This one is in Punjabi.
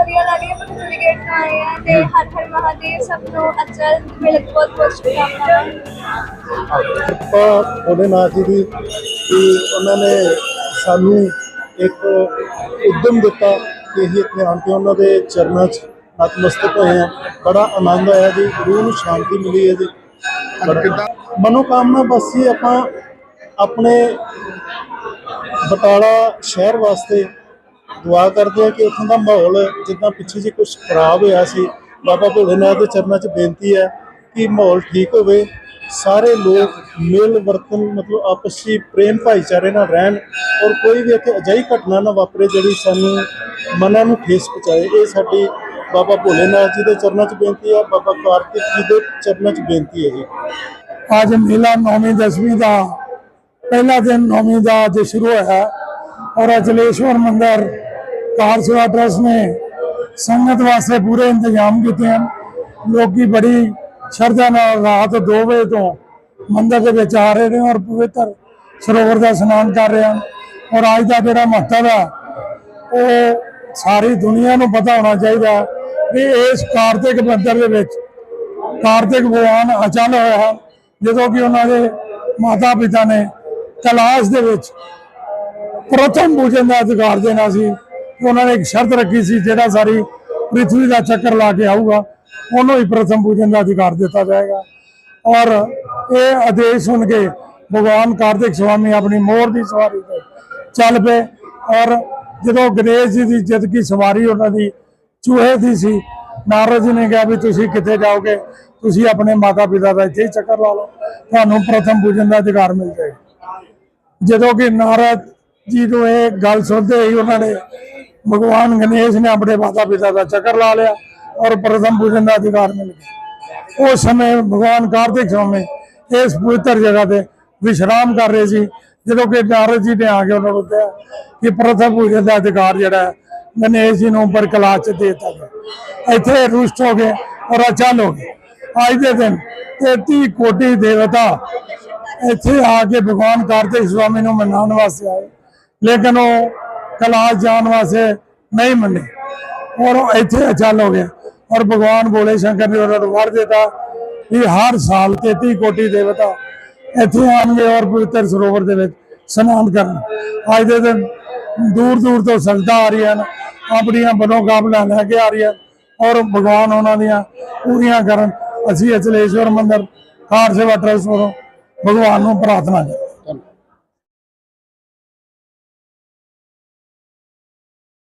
ਵਧੀਆ ਲੱਗ ਰਿਹਾ ਪਰ ਗੇਟ ਤੋਂ ਆਏ ਆ ਤੇ ਹਰ ਹਰ ਮਹਾਦੇਵ ਸਭ ਨੂੰ ਅੱਛਾ ਮਿਲੇ ਬਹੁਤ ਬਹੁਤ ਸ਼ੁਭਕਾਮਨਾਵਾਂ ਕਿਰਪਾ ਭੋਲੇਨਾਥ ਜੀ ਦੀ ਕਿ ਉਹਨਾਂ ਨੇ ਸਾਨੂੰ ਇੱਕ ਉਦਮ ਦਿੱਤਾ ਕਿ ਅਸੀਂ ਇੱਥੇ ਆਣ ਕੇ ਉਹਨਾਂ ਦੇ ਚਰਨਾਂ 'ਚ ਨਤਮਸਤਕ ਹੋਏ ਆ ਬੜਾ ਆਨੰਦ ਆਇਆ ਜੀ ਰੂਹ ਨੂੰ ਸ਼ਾਂਤੀ ਮਿਲੀ ਹੈ ਜੀ। ਮਨੋਕਾਮਨਾ ਬਸ ਜੀ ਆਪਾਂ ਆਪਣੇ ਬਟਾਲਾ ਸ਼ਹਿਰ ਵਾਸਤੇ ਦੁਆ ਕਰਦੇ ਆ ਕਿ ਉੱਥੋਂ ਦਾ ਮਾਹੌਲ ਜਿੱਦਾਂ ਪਿੱਛੇ ਜੀ ਕੁਝ ਖਰਾਬ ਹੋਇਆ ਸੀ, ਬਾਬਾ ਭੋਲੇਨਾਥ ਦੇ ਚਰਨਾਂ 'ਚ ਬੇਨਤੀ ਹੈ ਕਿ ਮਾਹੌਲ ਠੀਕ ਹੋਵੇ। ਸਾਰੇ ਲੋਕ ਮੇਲ ਵਰਤਨ, ਮਤਲਬ ਆਪਸੀ ਪ੍ਰੇਮ ਭਾਈਚਾਰੇ ਨਾਲ ਰਹਿਣ ਔਰ ਕੋਈ ਵੀ ਇੱਥੇ ਅਜਿਹੀ ਘਟਨਾ ਨਾ ਵਾਪਰੇ ਜਿਹੜੀ ਸਾਨੂੰ ਮਨਾਂ ਨੂੰ ਠੇਸ ਪਹੁੰਚਾਏ। ਇਹ ਸਾਡੀ ਬਾਬਾ ਭੋਲੇਨਾਥ ਜੀ ਦੇ ਚਰਨਾਂ 'ਚ ਬੇਨਤੀ ਹੈ, ਬਾਬਾ ਕਾਰਤਿਕ ਜੀ ਦੇ ਚਰਨਾਂ 'ਚ ਬੇਨਤੀ ਹੈ ਜੀ। ਅੱਜ ਮੇਲਾ ਨੌਵੀਂ, ਦਸਵੀਂ ਦਾ ਪਹਿਲਾ ਦਿਨ ਨੌਵੀਂ ਦਾ ਅੱਜ ਸ਼ੁਰੂ ਹੋਇਆ ਔਰ ਅਚਲੇਸ਼ਵਰ ਮੰਦਰ ਕਾਰ ਸੇਵਾ ਟਰਸਟ ਨੇ ਸੰਗਤ ਵਾਸਤੇ ਪੂਰੇ ਇੰਤਜ਼ਾਮ ਕੀਤੇ ਹਨ। ਲੋਕੀ ਬੜੀ ਸ਼ਰਧਾ ਨਾਲ ਰਾਤ 2 ਵਜੇ ਤੋਂ ਮੰਦਰ ਦੇ ਵਿੱਚ ਆ ਰਹੇ ਨੇ ਔਰ ਪਵਿੱਤਰ ਸਰੋਵਰ ਦਾ ਇਸ਼ਨਾਨ ਕਰ ਰਹੇ ਹਨ। ਔਰ ਅੱਜ ਦਾ ਜਿਹੜਾ ਮਹੱਤਵ ਹੈ, ਉਹ ਸਾਰੀ ਦੁਨੀਆ ਨੂੰ ਪਤਾ ਹੋਣਾ ਚਾਹੀਦਾ ਹੈ ਵੀ ਇਸ ਕਾਰਤਿਕ ਮੰਦਰ ਦੇ ਵਿੱਚ ਕਾਰਤਿਕ ਭਗਵਾਨ ਅਚਲ ਹੋਇਆ ਹੈ। ਜਦੋਂ ਕਿ ਉਹਨਾਂ ਦੇ ਮਾਤਾ ਪਿਤਾ ਨੇ ਕਲਾਸ਼ ਦੇ ਵਿੱਚ ਪ੍ਰਥਮ ਪੂਜਨ ਦਾ ਅਧਿਕਾਰ ਦੇਣਾ ਸੀ। ਉਹਨਾਂ ਨੇ ਇੱਕ ਸ਼ਰਤ ਰੱਖੀ ਸੀ, ਜਿਹੜਾ ਸਾਰੀ ਪ੍ਰਿਥਵੀ ਦਾ ਚੱਕਰ ਲਾ ਕੇ ਆਊਗਾ, ਉਹਨੂੰ ਹੀ ਪ੍ਰਥਮ ਪੂਜਨ ਦਾ ਅਧਿਕਾਰ ਦਿੱਤਾ ਜਾਏਗਾ। ਔਰ ਇਹ ਆਦੇਸ਼ ਸੁਣ ਕੇ ਭਗਵਾਨ ਕਾਰਤਿਕ ਸਵਾਮੀ ਆਪਣੀ ਮੋਹਰ ਦੀ ਸਵਾਰੀ ਤੇ ਚੱਲ ਪਏ। ਔਰ ਜਦੋਂ ਗਣੇਸ਼ ਜੀ ਦੀ ਜਦ ਕੀ ਸਵਾਰੀ ਉਹਨਾਂ ਦੀ ਚੂਹੇ ਦੀ ਸੀ, ਨਾਰਦ ਜੀ ਨੇ ਕਿਹਾ ਵੀ ਤੁਸੀਂ ਕਿੱਥੇ ਜਾਓਗੇ? ਤੁਸੀਂ ਆਪਣੇ ਮਾਤਾ ਪਿਤਾ ਦਾ ਇੱਥੇ ਹੀ ਚੱਕਰ ਲਾ ਲਓ। ਤੁਹਾਨੂੰ ਪ੍ਰਥਮ ਪੂਜਨ ਦਾ ਅਧਿਕਾਰ ਮਿਲ ਜਾਏਗਾ। ਜਦੋਂ ਕਿ ਨਾਰਦ ਜੀ ਨੂੰ ਇਹ ਗੱਲ ਸੁਣਦੇ ਹੀ ਉਹਨਾਂ ਨੇ ਭਗਵਾਨ ਗਣੇਸ਼ ਨੇ ਆਪਣੇ ਮਾਤਾ ਪਿਤਾ ਦਾ ਚੱਕਰ ਲਾ ਲਿਆ ਔਰ ਪ੍ਰਥਮ ਪੂਜਨ ਦਾ ਅਧਿਕਾਰ ਮਿਲ ਗਿਆ। ਉਸ ਸਮੇਂ ਭਗਵਾਨ ਕਾਰਤਿਕ ਸਵਾਮੀ ਇਸ ਪਵਿੱਤਰ ਜਗ੍ਹਾ ਤੇ ਵਿਸ਼ਰਾਮ ਕਰ ਰਹੇ ਸੀ। ਜਦੋਂ ਕਿ ਨਾਰਦ ਜੀ ਨੇ ਆ ਕੇ ਉਹਨਾਂ ਨੂੰ ਕਿਹਾ ਕਿ ਪ੍ਰਥਮ ਪੂਜਨ ਦਾ ਅਧਿਕਾਰ ਜਿਹੜਾ ਹੈ, ਗਣੇਸ਼ ਜੀ ਨੂੰ ਉੱਪਰ ਕਲਾਸ ਚ ਦੇ ਦਿੱਤਾ ਗਿਆ। ਇੱਥੇ ਰੁਸ਼ਟ ਹੋ ਗਏ ਔਰ ਅਚਲ ਹੋ ਗਏ। ਅੱਜ ਦੇ ਦਿਨ 33 ਕੋਟੀ ਦੇਵਤਾ ਇੱਥੇ ਆ ਕੇ ਭਗਵਾਨ ਕਾਰਤਿਕ ਸਵਾਮੀ ਨੂੰ ਮਨਾਉਣ ਵਾਸਤੇ ਆਏ। ਲੇਕਿਨ ਉਹ ਕਲਾਸ ਜਾਣ ਵਾਸਤੇ ਨਹੀਂ ਮੰਨੇ। ਔਰ ਉਹ ਇੱਥੇ ਅਚਲ ਹੋ ਗਏ ਔਰ ਭਗਵਾਨ ਭੋਲੇ ਸ਼ੰਕਰ ਨੇ ਉਹਨਾਂ ਨੂੰ ਵਰ ਦਿੱਤਾ ਕਿ ਹਰ ਸਾਲ 33 ਕੋਟੀ ਦੇਵਤਾ ਇੱਥੇ ਆਉਣਗੇ ਔਰ ਪਵਿੱਤਰ ਸਰੋਵਰ ਦੇ ਵਿੱਚ ਇਸ਼ਨਾਨ ਕਰਨ। ਅੱਜ ਦੇ ਦਿਨ ਦੂਰ ਦੂਰ ਤੋਂ ਸੰਗਤਾਂ ਆ ਰਹੀਆਂ ਹਨ, ਆਪਣੀਆਂ ਮਨੋਕਾਮਨਾ ਲੈ ਕੇ ਆ ਰਹੀਆਂ ਔਰ ਭਗਵਾਨ ਉਹਨਾਂ ਦੀਆਂ ਪੂਰੀਆਂ ਕਰਨ। ਅਸੀਂ ਅਚਲੇਸ਼ਵਰ ਮੰਦਰ, ਕਾਰ ਸੇਵਾ ਟਰਸਟ ਵੱਲੋਂ ਭਗਵਾਨ ਨੂੰ ਪ੍ਰਾਰਥਨਾ ਕਰਦੇ